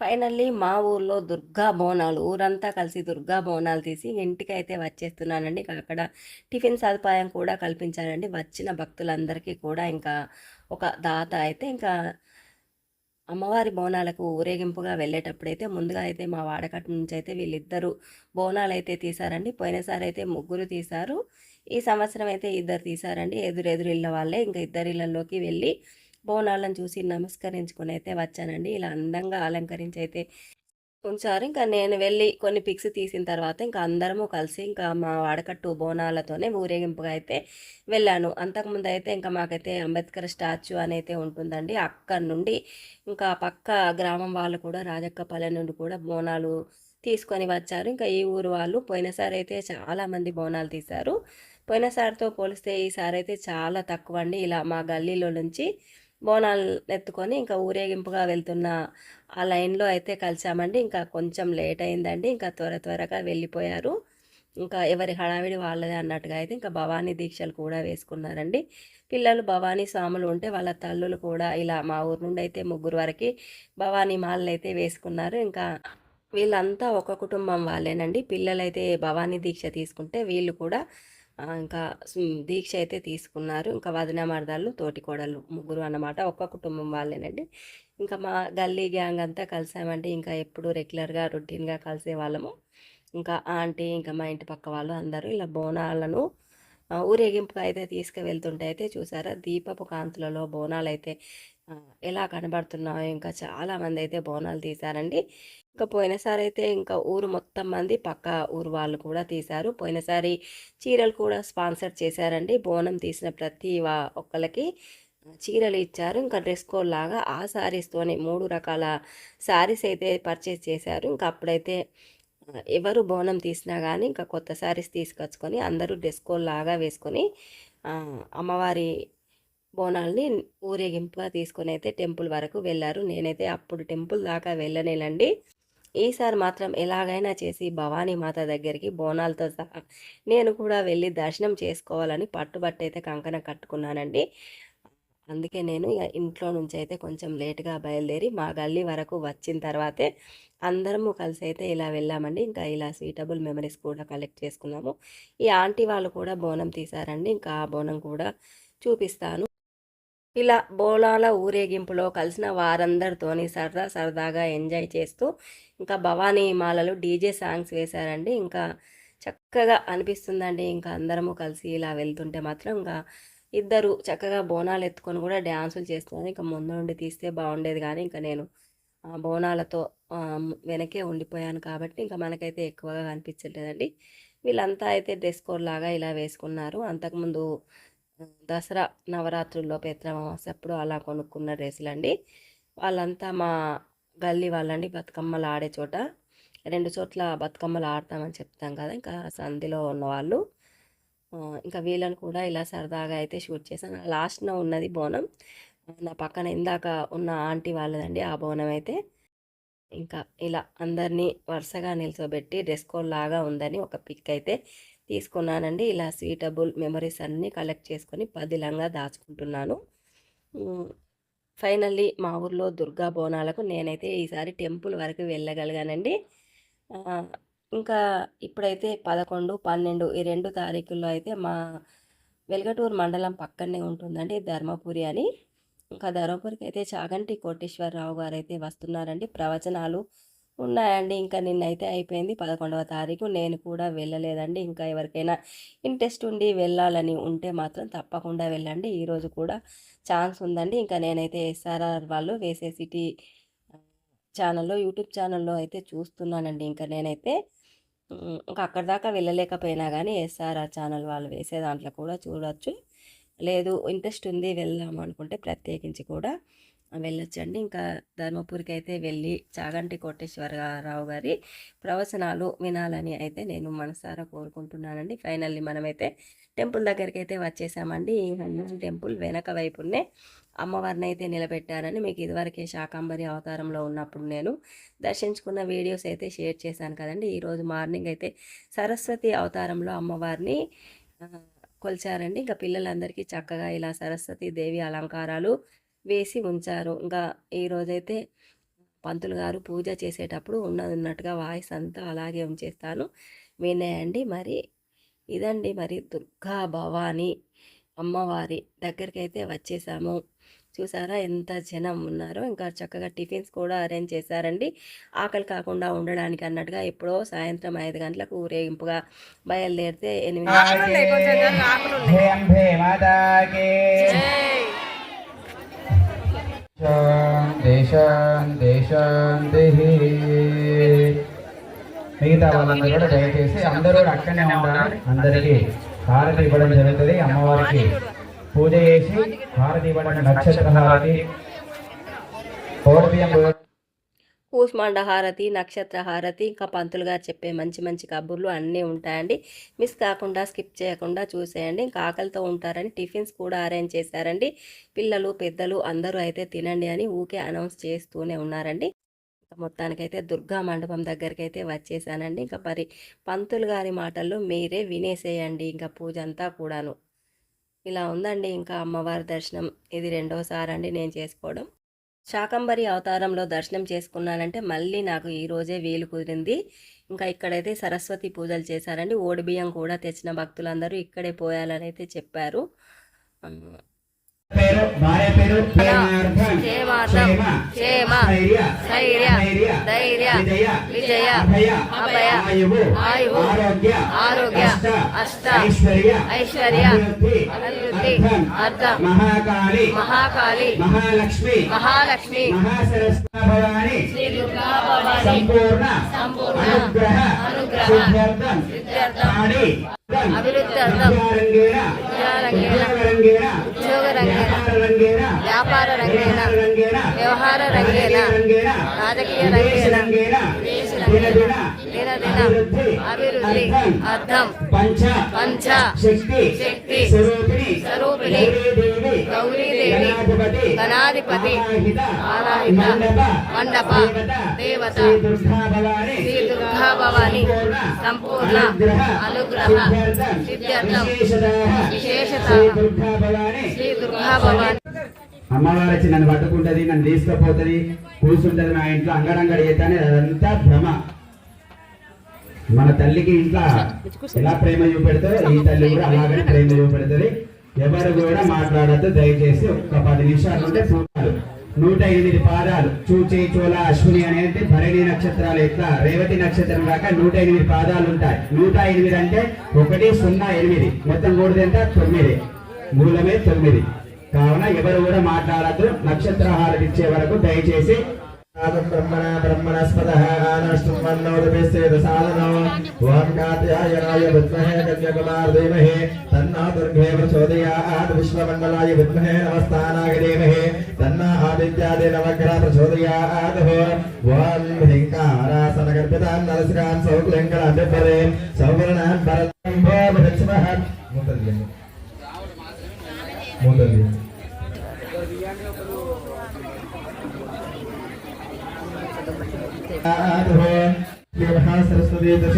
Finally మా ఊర్లో దుర్గా బోనాలు ఊరంతా కలిసి దుర్గా బోనాలు తీసి ఇంటికైతే వచ్చేస్తున్నానండి. ఇంకా అక్కడ టిఫిన్ సదుపాయం కూడా కల్పించారండి. వచ్చిన భక్తులందరికీ కూడా ఇంకా ఒక దాత అయితే ఇంకా అమ్మవారి బోనాలకు ఊరేగింపుగా వెళ్ళేటప్పుడైతే ముందుగా అయితే మా వాడకట్టు నుంచి అయితే వీళ్ళిద్దరు బోనాలు అయితే తీశారండి. పోయినసారి అయితే ముగ్గురు తీశారు. ఈ సంవత్సరం అయితే ఇద్దరు తీశారండి. ఎదురెదురు ఇళ్ళ వాళ్ళే ఇంకా ఇద్దరు ఇళ్ళల్లోకి వెళ్ళి బోనాలను చూసి నమస్కరించుకొని అయితే వచ్చానండి. ఇలా అందంగా అలంకరించి అయితే ఉంచారు. ఇంకా నేను వెళ్ళి కొన్ని పిక్స్ తీసిన తర్వాత ఇంకా అందరము కలిసి ఇంకా మా వాడకట్టు బోనాలతోనే ఊరేగింపుగా అయితే వెళ్ళాను. అంతకుముందు అయితే ఇంకా మాకైతే అంబేద్కర్ స్టాచ్యూ అని అయితే ఉంటుందండి. అక్కడి నుండి ఇంకా పక్క గ్రామం వాళ్ళు కూడా రాజక్కపల్లె నుండి కూడా బోనాలు తీసుకొని వచ్చారు. ఇంకా ఈ ఊరు వాళ్ళు పోయినసారి అయితే చాలామంది బోనాలు తీశారు. పోయినసారితో పోలిస్తే ఈసారి అయితే చాలా తక్కువ అండి ఇలా మా గల్లీలో నుంచి బోనాలు ఎత్తుకొని ఇంకా ఊరేగింపుగా వెళ్తున్న ఆ లైన్లో అయితే కలిసామండి. ఇంకా కొంచెం లేట్ అయిందండి ఇంకా త్వర త్వరగా వెళ్ళిపోయారు. ఇంకా ఎవరి హడావిడి వాళ్ళదే అన్నట్టుగా అయితే ఇంకా భవానీ దీక్షలు కూడా వేసుకున్నారండి. పిల్లలు భవానీ స్వాములు ఉంటే వాళ్ళ తల్లులు కూడా ఇలా మా ఊరు నుండి అయితే ముగ్గురు వరకు భవానీ మాలలు అయితే వేసుకున్నారు. ఇంకా వీళ్ళంతా ఒక కుటుంబం వాళ్ళేనండి. పిల్లలైతే భవానీ దీక్ష తీసుకుంటే వీళ్ళు కూడా ఇంకా దీక్ష అయితే తీసుకున్నారు. ఇంకా వదిన మరదళ్ళు తోటి కోడలు ముగ్గురు అన్నమాట. ఒక్క కుటుంబం వాళ్ళేనండి. ఇంకా మా గల్లీ గ్యాంగ్ అంతా కలిసామండి. ఇంకా ఎప్పుడు రెగ్యులర్గా రొటీన్గా కలిసే వాళ్ళము. ఇంకా ఆంటీ ఇంకా మా ఇంటి పక్క వాళ్ళు అందరూ ఇలా బోనాలను ఊరేగింపుగా అయితే తీసుకువెళ్తుంటే అయితే చూసారా? దీపపు కాంతులలో బోనాలు అయితే ఎలా కనబడుతున్నాయో ఇంకా చాలామంది అయితే బోనాలు తీశారండి. ఇంకా పోయినసారి అయితే ఇంకా ఊరు మొత్తం మంది పక్క ఊరు వాళ్ళు కూడా తీశారు. పోయినసారి చీరలు కూడా స్పాన్సర్ చేశారండి. బోనం తీసిన ప్రతి ఒక్కరికి చీరలు ఇచ్చారు. ఇంకా డ్రెస్ కోడ్ లాగా ఆ శారీస్తోనే మూడు రకాల శారీస్ అయితే పర్చేస్ చేశారు. ఇంకా అప్పుడైతే ఎవరు బోనం తీసినా కానీ ఇంకా కొత్త శారీస్ తీసుకొచ్చుకొని అందరూ డ్రెస్ కోడ్ లాగా వేసుకొని అమ్మవారి బోనాల్ని ఊరేగింపుగా తీసుకొని అయితే టెంపుల్ వరకు వెళ్ళారు. నేనైతే అప్పుడు టెంపుల్ దాకా వెళ్ళనేలండి ఈసారి మాత్రం ఎలాగైనా చేసి భవానీ మాత దగ్గరికి బోనాలతో సహా నేను కూడా వెళ్ళి దర్శనం చేసుకోవాలని పట్టుబట్టి అయితే కంకణ కట్టుకున్నానండి. అందుకే నేను ఇంట్లో నుంచి అయితే కొంచెం లేట్గా బయలుదేరి మా గల్లీ వరకు వచ్చిన తర్వాతే అందరము కలిసి అయితే ఇలా వెళ్ళామండి. ఇంకా ఇలా సీటబుల్ మెమరీస్ కూడా కలెక్ట్ చేసుకున్నాము. ఈ ఆంటీ వాళ్ళు కూడా బోనం తీశారండి ఇంకా ఆ బోనం కూడా చూపిస్తాను. ఇలా బోనాల ఊరేగింపులో కలిసిన వారందరితోని సరదా సరదాగా ఎంజాయ్ చేస్తూ ఇంకా భవానీ మాలలు డీజే సాంగ్స్ వేశారండి. ఇంకా చక్కగా అనిపిస్తుందండి. ఇంకా అందరము కలిసి ఇలా వెళ్తుంటే మాత్రం ఇంకా ఇద్దరు చక్కగా బోనాలు ఎత్తుకొని కూడా డ్యాన్సులు చేస్తున్నారు. ఇంకా ముందు నుండి తీస్తే బాగుండేది కానీ ఇంకా నేను బోనాలతో వెనకే ఉండిపోయాను కాబట్టి ఇంకా మనకైతే ఎక్కువగా కనిపించలేదండి వీళ్ళంతా అయితే డ్రెస్ కోడ్ లాగా ఇలా వేసుకున్నారు. అంతకుముందు దసరా నవరాత్రుల్లో పేత్రమాస అప్పుడు అలా కొనుక్కున్న డ్రెస్సులండి వాళ్ళంతా మా గల్లీ వాళ్ళండి బతుకమ్మలు ఆడే చోట. రెండు చోట్ల బతుకమ్మలు ఆడతామని చెప్తాం కదా ఇంకా సంధిలో ఉన్నవాళ్ళు ఇంకా వీళ్ళని కూడా ఇలా సరదాగా అయితే షూట్ చేశాను. లాస్ట్న ఉన్నది బోనం. నా పక్కన ఇందాక ఉన్న ఆంటీ వాళ్ళదండి ఆ బోనం అయితే. ఇంకా ఇలా అందరినీ వరుసగా నిల్చోబెట్టి డ్రెస్ కోడ్ లాగా ఉందని ఒక పిక్ అయితే తీసుకున్నానండి. ఇలా సీటబుల్ మెమరీస్ అన్నీ కలెక్ట్ చేసుకొని పదిలంగా దాచుకుంటున్నాను. ఫైనల్లీ మా ఊర్లో దుర్గా బోనాలకు నేనైతే ఈసారి టెంపుల్ వరకు వెళ్ళగలిగానండి. ఇంకా ఇప్పుడైతే పదకొండు పన్నెండు ఈ రెండు తారీఖుల్లో అయితే మా వెల్గటూరు మండలం పక్కనే ఉంటుందండి ధర్మపురి అని. ఇంకా ధర్మపురికి అయితే చాగంటి కోటేశ్వరరావు గారు అయితే వస్తున్నారండి. ప్రవచనాలు ఉన్నాయండి. ఇంకా నిన్నైతే అయిపోయింది పదకొండవ తారీఖు. నేను కూడా వెళ్ళలేదండి. ఇంకా ఎవరికైనా ఇంట్రెస్ట్ ఉండి వెళ్ళాలని ఉంటే మాత్రం తప్పకుండా వెళ్ళండి. ఈరోజు కూడా ఛాన్స్ ఉందండి. ఇంకా నేనైతే ఎస్ఆర్ఆర్ వాళ్ళు వేసే సిటీ ఛానల్లో యూట్యూబ్ ఛానల్లో అయితే చూస్తున్నానండి. ఇంకా నేనైతే ఇంకా అక్కడ దాకా వెళ్ళలేకపోయినా కానీ ఎస్ఆర్ఆర్ ఛానల్ వాళ్ళు వేసే దాంట్లో కూడా చూడవచ్చు లేదు ఇంట్రెస్ట్ ఉంది వెళ్దాం అనుకుంటే ప్రత్యేకించి కూడా వెళ్ళొచ్చండి. ఇంకా ధర్మపురికి అయితే వెళ్ళి చాగంటి కోటేశ్వరరావు గారి ప్రవచనాలు వినాలని అయితే నేను మనసారా కోరుకుంటున్నానండి. ఫైనల్లీ మనమైతే టెంపుల్ దగ్గరికి అయితే వచ్చేసామండి. ఈ హనుమాన్ టెంపుల్ వెనక వైపునే అమ్మవారిని అయితే నిలబెట్టారని మీకు ఇదివరకే శాకాంబరి అవతారంలో ఉన్నప్పుడు నేను దర్శించుకున్న వీడియోస్ అయితే షేర్ చేశాను కదండి. ఈరోజు మార్నింగ్ అయితే సరస్వతి అవతారంలో అమ్మవారిని కొలిచారండి. ఇంకా పిల్లలందరికీ చక్కగా ఇలా సరస్వతి దేవి అలంకారాలు వేసి ఉంచారు. ఇంకా ఈరోజైతే పంతులు గారు పూజ చేసేటప్పుడు ఉన్నది ఉన్నట్టుగా వాయిస్ అంతా అలాగే ఉంచేస్తాను. వినేయండి మరి. ఇదండి మరి దుర్గా భవాని అమ్మవారి దగ్గరికి అయితే వచ్చేసాము. చూసారా ఎంత జనం ఉన్నారో. ఇంకా చక్కగా టిఫిన్స్ కూడా అరేంజ్ చేశారండి. ఆకలి కాకుండా ఉండడానికి అన్నట్టుగా ఎప్పుడో సాయంత్రం ఐదు గంటలకు ఊరేగింపుగా బయలుదేరితే ఎనిమిది శాంతి శాంతి శాంతి. మిగతా వాళ్ళందరూ కూడా దయచేసి అందరూ అక్కడనే ఉండాలి. అందరికీ హారతి ఇవ్వడం జరుగుతుంది. అమ్మవారికి పూజ చేసి హారతి ఇవ్వడం నక్షత్ర హారతి కోడి బియ్యం హారతి నక్షత్ర హారతి ఇంకా పంతులు గారు చెప్పే మంచి మంచి కబుర్లు అన్నీ ఉంటాయండి. మిస్ కాకుండా స్కిప్ చేయకుండా చూసేయండి. ఇంకా ఆకలితో ఉంటారని టిఫిన్స్ కూడా అరేంజ్ చేశారండి. పిల్లలు పెద్దలు అందరూ అయితే తినండి అని ఊకే అనౌన్స్ చేస్తూనే ఉన్నారండి. ఇంకా మొత్తానికైతే దుర్గా మండపం దగ్గరికి అయితే వచ్చేసానండి. ఇంకా మరి పంతులు గారి మాటల్లో మీరే వినేసేయండి ఇంకా పూజ అంతా కూడాను. ఇలా ఉందండి ఇంకా అమ్మవారి దర్శనం. ఇది రెండోసారి అండి నేను చేసుకోవడం. శాకంబరి అవతారంలో దర్శనం చేసుకున్నానంటే మళ్ళీ నాకు ఈ రోజే వీలు కుదిరింది. ఇంకా ఇక్కడైతే సరస్వతి పూజలు చేశారండి. ఓడి బియ్యం కూడా తెచ్చిన భక్తులందరూ ఇక్కడే పోయాలని అయితే చెప్పారు పేరు భార్య పేరు ప్రేమార్థం క్షేమార్థం, క్షేమ, ధైర్య ధైర్య, ధైర్య ధైర్య, విజయ విజయ, అభయ అభయ, ఆయువు ఆయువు, ఆరోగ్య ఆరోగ్య, అష్ట అష్ట, ఐశ్వర్య ఐశ్వర్య, అభివృద్ధి అభివృద్ధి, అర్థం అర్థం, మహాకాళి మహాకాళి మహాలక్ష్మి మహాలక్ష్మి మహాసరస్వతి భవాని శ్రీ దుర్గా భవాని సంపూర్ణ సంపూర్ణ అనుగ్రహ అనుగ్రహ సిద్ధ్యర్థం పాడి అభివృద్ధ్యర్థం రంగేణ ఉద్యోగ రంగేణ వ్యాపార రంగేణ. వ్యవహార రంగేణ. రాజకీయ రంగేణ. దినదిన. అభివృద్ధి. అర్థం. పంచ. పంచ. శక్తి. శక్తి. స్వరూపిణి. స్వరూపిణి. గౌరీదేవి. గణాధిపతి ఆరాధిత మండప దేవత శ్రీ దుర్గా భవాని సంపూర్ణ అనుగ్రహ సిద్ధ్యర్థం విశేషత శ్రీ దుర్గా భవాని. అమ్మవారు వచ్చి నన్ను పట్టుకుంటది నన్ను తీసుకుపోతుంది కూర్చుంటది నా ఇంట్లో అంగడంగడి చేస్తానే అదంతా భ్రమ. మన తల్లికి ఇంట్లో ఎలా ప్రేమ చూపెడితే ఈ తల్లి కూడా అలాగే ప్రేమ చూపెడుతుంది. ఎవరు కూడా మాట్లాడద్దు దయచేసి ఒక్క పది నిమిషాలు ఉంటే చూడాలి నూట ఎనిమిది పాదాలు చూచి చోళ అశ్విని అనేది భరణి నక్షత్రాలు ఎట్లా? రేవతి నక్షత్రం దాకా నూట ఎనిమిది పాదాలు ఉంటాయి. నూట ఎనిమిది అంటే ఒకటి సున్నా ఎనిమిది. మొత్తం కూడితే ఎంత? తొమ్మిది. మూలమే తొమ్మిది. కావున ఎవరు కూడా మాట్లాడద్దు. నక్షత్రహారం ఇచ్చే వరకు దయచేసి ब्रह्मणा ब्रह्मणस्पदः आनष्टुमन्नोदभिस्तेदसादनो ॐ कात्यायनाय विद्महे कन्याकुमारदेमहे तन्नो दुर्गे प्रचोदयात् विश्वमङ्गलाय विद्महे नमस्तानागदेमहे तन्न आदित्यादिनवग्रह प्रचोदयात् ॐ ह्रीङ्कारासनगर्भितां नरसिकां सौकुलङ्कराभ्यपरे सौवर्णां भरतं भो मुदलियं मुदलियं మహాసరస్వతి దశ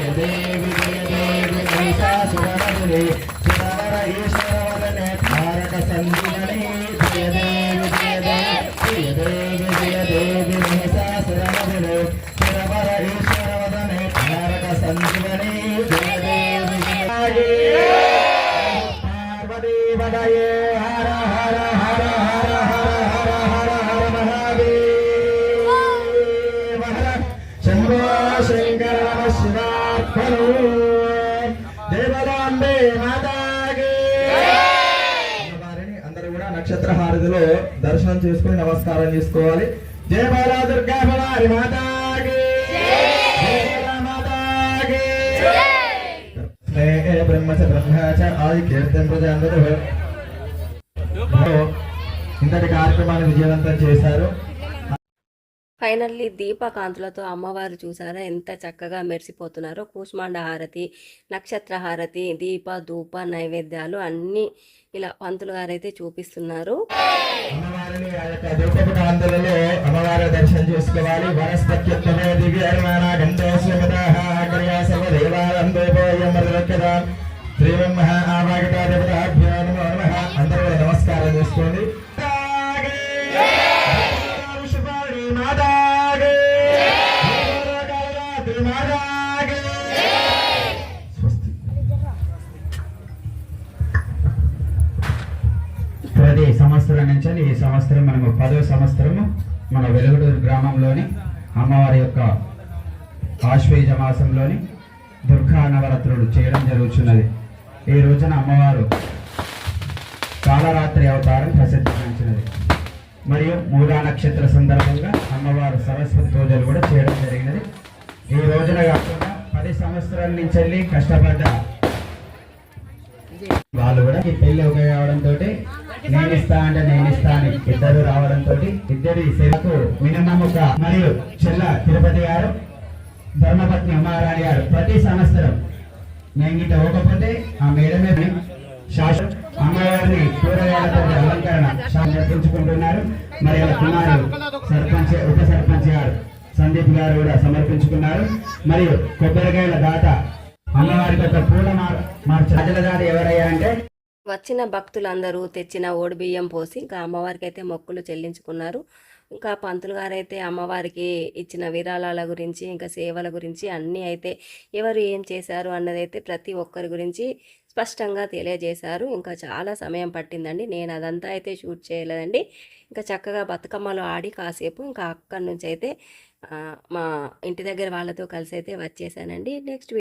జయదేవి జయదేవి మహిషాసురమధురే సురవర ఈశ్వర హారతిలో దర్శనం చేసుకుని నమస్కారం చేసుకోవాలి. జయ బాలా దుర్గా భవాని ఆది కీర్తన ఇంతటి కార్యక్రమాన్ని విజయవంతం చేశారు. ఫైనల్లీ దీపకాంతులతో అమ్మవారు చూసారా? ఎంత చక్కగా మెరిసిపోతున్నారో. కూష్మాండ హారతి నక్షత్ర హారతి దీప ధూప నైవేద్యాలు అన్నీ ఇలా పంతులు గారైతే చూపిస్తున్నారు. అమ్మవారిని ఆ యొక్క అమ్మవారి దర్శనం చేసుకోవాలి. వనస్పత్యుత్తమే దివ్యర్మాణ గంధోస్వమదాహాగ్రయాసవ దేవాలం దేవోయం మృదక్యదా శ్రీమన్ మహా ఆవాగతాదేవతాభ్యో నమో నమః. అందరూ నమస్కారం చేసుకోండి. సంవత్సరం నుంచి ఈ సంవత్సరం మనము పదో సంవత్సరము మన వెలుగుడూరు గ్రామంలోని అమ్మవారి యొక్క ఆశ్వేజ మాసంలోని దుర్గా నవరాత్రులు చేయడం జరుగుతున్నది ఈ రోజున అమ్మవారు కాలరాత్రి అవతారం ప్రసిద్ధించినది. మరియు మూలా నక్షత్ర సందర్భంగా అమ్మవారు సరస్వతి పూజలు కూడా చేయడం జరిగినది. ఈ రోజున కాకుండా పది సంవత్సరాల నుంచి వెళ్ళి కష్టపడ్డ వాళ్ళు కూడా ఈ పెళ్ళి ఒక కావడంతో నేను ఇస్తా అంటే నేను అని ఇద్దరు రావడంతో ఇద్దరి సేవకు మినమ్మక మరియు చెల్ల తిరుపతి గారు ధర్మపత్ని ఉమారాణి గారు ప్రతి సంవత్సరం నేను గిట్ట ఇవ్వకపోతే ఆ మేడమే శాశ్వత అమ్మవారిని కూరగాయలతో అలంకరణ సమర్పించుకుంటున్నారు మరి కుమారుడు సర్పంచ్ ఉప సర్పంచ్ గారు సందీప్ గారు కూడా సమర్పించుకున్నారు. మరియు కొబ్బరికాయల దాత అమ్మవారికి ఒక పూల మార్ మార్చ రాజుల దాత ఎవరయ్యా అంటే వచ్చిన భక్తులందరూ తెచ్చిన ఓడి బియ్యం పోసి ఇంకా అమ్మవారికి అయితే మొక్కులు చెల్లించుకున్నారు. ఇంకా పంతులు గారైతే అమ్మవారికి ఇచ్చిన విరాళాల గురించి ఇంకా సేవల గురించి అన్నీ అయితే ఎవరు ఏం చేశారు అన్నదైతే ప్రతి ఒక్కరి గురించి స్పష్టంగా తెలియజేశారు. ఇంకా చాలా సమయం పట్టిందండి. నేను అదంతా అయితే షూట్ చేయలేదండి. ఇంకా చక్కగా బతుకమ్మలో ఆడి కాసేపు ఇంకా అక్కడి నుంచి అయితే మా ఇంటి దగ్గర వాళ్ళతో కలిసి అయితే వచ్చేసానండి. నెక్స్ట్